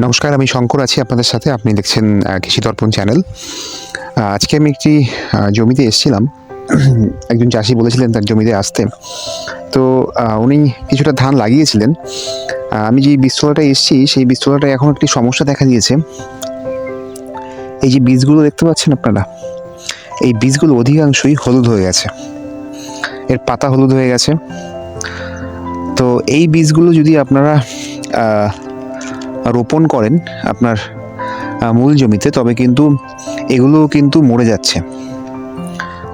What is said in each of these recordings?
নমস্কার, আমি শঙ্কর আছি আপনাদের সাথে। আপনি দেখছেন কৃষি দর্পণ চ্যানেল। আজকে আমি একটি জমিতে এসেছিলাম। একজন চাষি বলেছিলেন তার জমিতে আসতে। তো উনি কিছুটা ধান লাগিয়েছিলেন। আমি যে বীজতলাটায় এসেছি, সেই বীজতলাটায় এখন একটি সমস্যা দেখা দিয়েছে। এই যে বীজগুলো দেখতে পাচ্ছেন আপনারা? এই বীজগুলো অধিকাংশই হলুদ হয়ে গেছে। এর পাতা হলুদ হয়ে গেছে। তো, এই বীজগুলো যদি আপনারা রোপণ করেন আপনার মূল জমিতে, তবে কিন্তু এগুলো কিন্তু মরে যাচ্ছে।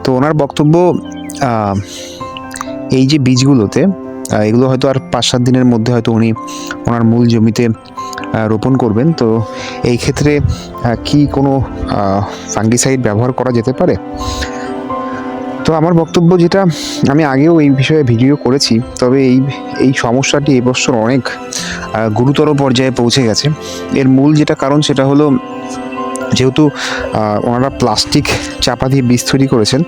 তো ওনার বক্তব্য এই যে বীজগুলোতে এগুলো হয়তো আর পাঁচ সাত দিনের মধ্যে হয়তো উনি ওনার মূল জমিতে রোপণ করবেন। তো এই ক্ষেত্রে কি কোনো ফাঙ্গিসাইড ব্যবহার করা যেতে পারে? তো আমার বক্তব্য যেটা আমি আগেও এই বিষয়ে ভিডিও করেছি, তবে এই এই সমস্যাটি এবছর অনেক গুরুতর পর্যায়ে পৌঁছে গেছে। এর মূল যেটা কারণ সেটা হলো, যেহেতু ওনারা প্লাস্টিক চাপা দিয়ে বীজ তৈরি করেছেন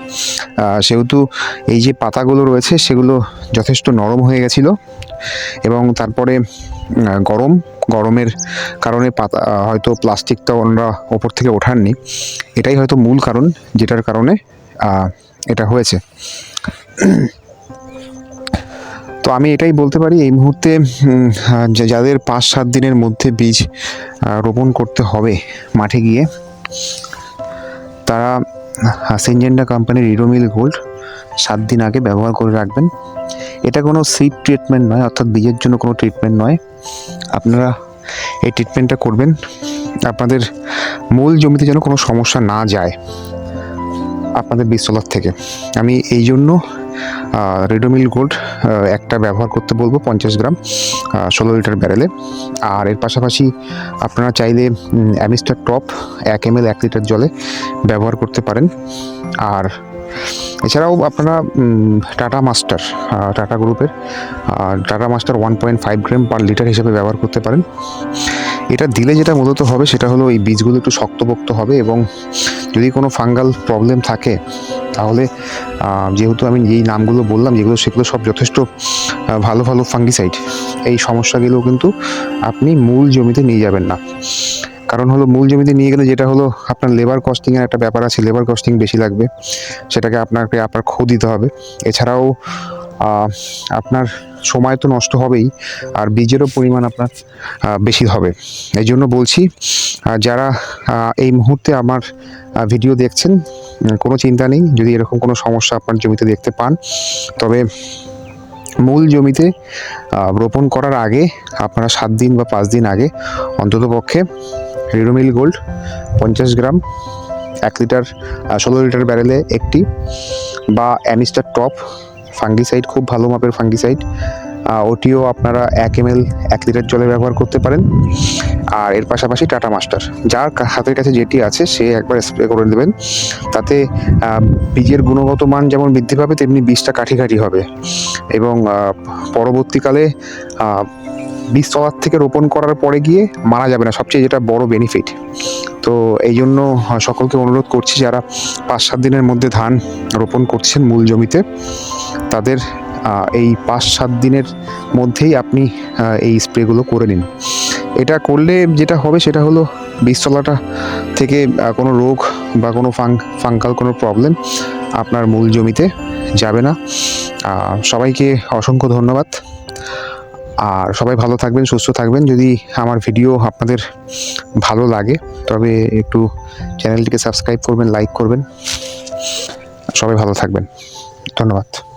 সেহেতু এই যে পাতাগুলো রয়েছে সেগুলো যথেষ্ট নরম হয়ে গেছিল এবং তারপরে গরম, গরমের কারণে পাতা হয়তো প্লাস্টিকটা ওনারা ওপর থেকে ওঠাননি। এটাই হয়তো মূল কারণ, যেটার কারণে এটা হয়েছে। তো আমি এটাই বলতে পারি, এই মুহূর্তে যাদের পাঁচ সাত দিনের মধ্যে বীজ রোপণ করতে হবে মাঠে গিয়ে, তারা সিনজেন্ডা কোম্পানির ইরোমিল গোল্ড সাত দিন আগে ব্যবহার করে রাখবেন। এটা কোনো সিড ট্রিটমেন্ট নয়, অর্থাৎ বীজের জন্য কোনো ট্রিটমেন্ট নয়। আপনারা এই ট্রিটমেন্টটা করবেন। আপনাদের মূল জমিতে যেন কোনো সমস্যা না যায়। আপনাদের বীজতলার থেকে। আমি এই জন্য রেডোমিল গোল্ড একটা ব্যবহার করতে বলব, পঞ্চাশ গ্রাম ষোলো লিটার ব্যারেলে আর এর পাশাপাশি আপনারা চাইলে অ্যামিস্টার টপ এক এম এল এক লিটার জলে ব্যবহার করতে পারেন। আর এছাড়াও আপনারা টাটা মাস্টার টাটা গ্রুপের Tata master one point five gram per litre হিসেবে ব্যবহার করতে পারেন। এটা দিলে যেটা মূলত হবে সেটা হলো এই বীজগুলো একটু শক্তপোক্ত হবে এবং যদি কোনো ফাঙ্গাল প্রবলেম থাকে, তাহলে যেহেতু আমি যেই নামগুলো বললাম, যেগুলো সেগুলো সব যথেষ্ট ভালো ভালো ফাঙ্গিসাইড, এই সমস্যাগুলো কিন্তু আপনি মূল জমিতে নিয়ে যাবেন না। কারণ হলো মূল জমিতে নিয়ে গেলে যেটা হলো আপনার লেবার কস্টিংয়ের একটা ব্যাপার আছে লেবার কস্টিং বেশি লাগবে, সেটাকে আপনাকে, আপনার খো দিতে হবে। এছাড়াও আপনার সময় তো নষ্ট হবেই, আর বীজেরও পরিমাণ আপনার বেশি হবে। এই জন্য বলছি যারা এই মুহূর্তে আমার ভিডিও দেখছেন কোনো চিন্তা নেই, যদি এরকম কোনো সমস্যা আপনার জমিতে দেখতে পান, তবে মূল জমিতে রোপণ করার আগে, আপনারা সাত দিন বা পাঁচ দিন আগে, অন্তত পক্ষে রিডোমিল গোল্ড পঞ্চাশ গ্রাম, এক লিটার ষোলো লিটার ব্যারেলে একটি, বা অ্যামিস্টার টপ ফাঙ্গিসাইড খুব ভালো মাপের ফাঙ্গিসাইড ওটিও আপনারা এক এম এল এক লিটার জলে ব্যবহার করতে পারেন। আর এর পাশাপাশি টাটা মাস্টার। যার হাতের কাছে যেটি আছে, সে একবার স্প্রে করে দেবেন তাতে বীজের গুণগত মান যেমন বৃদ্ধি পাবে, তেমনি বীজটা কাঠি কাঠি হবে। এবং পরবর্তীকালে বীজ তলার থেকে রোপণ করার পরে গিয়ে মারা যাবে না। সবচেয়ে যেটা বড় বেনিফিট তো এই জন্য, সকলকে অনুরোধ করছি, যারা পাঁচ সাত দিনের মধ্যে ধান রোপণ করছেন মূল জমিতে তাদের এই পাঁচ সাত দিনের মধ্যেই আপনি এই স্প্রেগুলো করে নিন। এটা করলে যেটা হবে সেটা হলো বীজতলাটা থেকে কোনো রোগ বা কোনো ফাং ফাঙ্কাল কোনো প্রবলেম আপনার মূল জমিতে যাবে না। সবাইকে অসংখ্য ধন্যবাদ। আর সবাই ভালো থাকবেন, সুস্থ থাকবেন। যদি আমার ভিডিও আপনাদের ভালো লাগে, তবে একটু চ্যানেলটিকে সাবস্ক্রাইব করবেন, লাইক করবেন। সবাই ভালো থাকবেন। ধন্যবাদ।